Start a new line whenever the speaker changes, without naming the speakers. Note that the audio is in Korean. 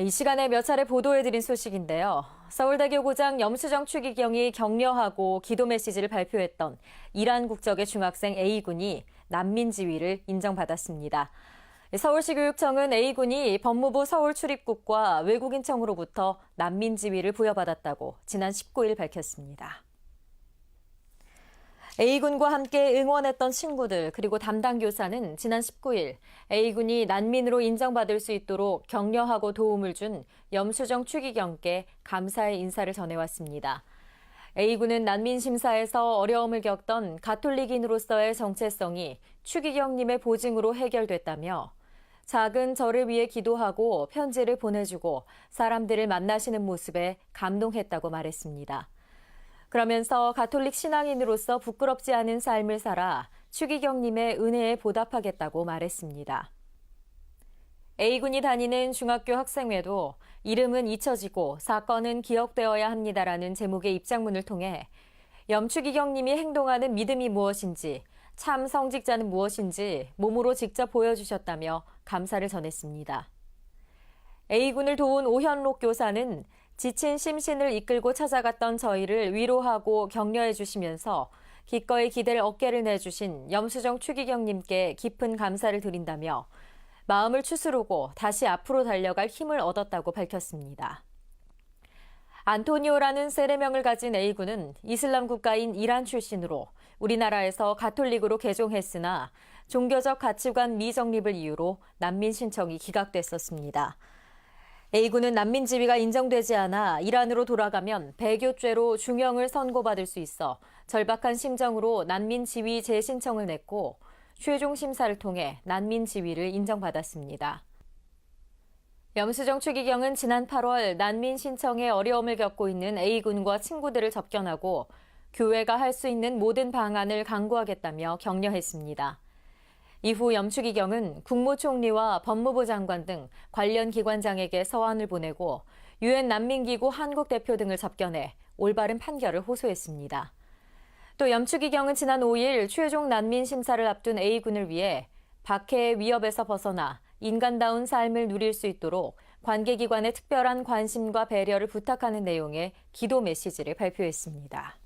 이 시간에 몇 차례 보도해드린 소식인데요. 서울대교 고장 염수정 추기경이 격려하고 기도 메시지를 발표했던 이란 국적의 중학생 A군이 난민 지위를 인정받았습니다. 서울시 교육청은 A군이 법무부 서울 출입국과 외국인청으로부터 난민 지위를 부여받았다고 지난 19일 밝혔습니다. A군과 함께 응원했던 친구들 그리고 담당 교사는 지난 19일 A군이 난민으로 인정받을 수 있도록 격려하고 도움을 준 염수정 추기경께 감사의 인사를 전해왔습니다. A군은 난민 심사에서 어려움을 겪던 가톨릭인으로서의 정체성이 추기경님의 보증으로 해결됐다며 작은 저를 위해 기도하고 편지를 보내주고 사람들을 만나시는 모습에 감동했다고 말했습니다. 그러면서 가톨릭 신앙인으로서 부끄럽지 않은 삶을 살아 추기경님의 은혜에 보답하겠다고 말했습니다. A군이 다니는 중학교 학생회도 이름은 잊혀지고 사건은 기억되어야 합니다라는 제목의 입장문을 통해 염추기경님이 행동하는 믿음이 무엇인지 참 성직자는 무엇인지 몸으로 직접 보여주셨다며 감사를 전했습니다. A군을 도운 오현록 교사는 지친 심신을 이끌고 찾아갔던 저희를 위로하고 격려해 주시면서 기꺼이 기댈 어깨를 내주신 염수정 추기경님께 깊은 감사를 드린다며 마음을 추스르고 다시 앞으로 달려갈 힘을 얻었다고 밝혔습니다. 안토니오라는 세례명을 가진 A군은 이슬람 국가인 이란 출신으로 우리나라에서 가톨릭으로 개종했으나 종교적 가치관 미정립을 이유로 난민 신청이 기각됐었습니다. A군은 난민 지위가 인정되지 않아 이란으로 돌아가면 배교죄로 중형을 선고받을 수 있어 절박한 심정으로 난민 지위 재신청을 냈고 최종 심사를 통해 난민 지위를 인정받았습니다. 염수정 추기경은 지난 8월 난민 신청에 어려움을 겪고 있는 A군과 친구들을 접견하고 교회가 할 수 있는 모든 방안을 강구하겠다며 격려했습니다. 이후 염추기경은 국무총리와 법무부 장관 등 관련 기관장에게 서한을 보내고 유엔 난민기구 한국 대표 등을 접견해 올바른 판결을 호소했습니다. 또 염추기경은 지난 5일 최종 난민 심사를 앞둔 A군을 위해 박해의 위협에서 벗어나 인간다운 삶을 누릴 수 있도록 관계기관의 특별한 관심과 배려를 부탁하는 내용의 기도 메시지를 발표했습니다.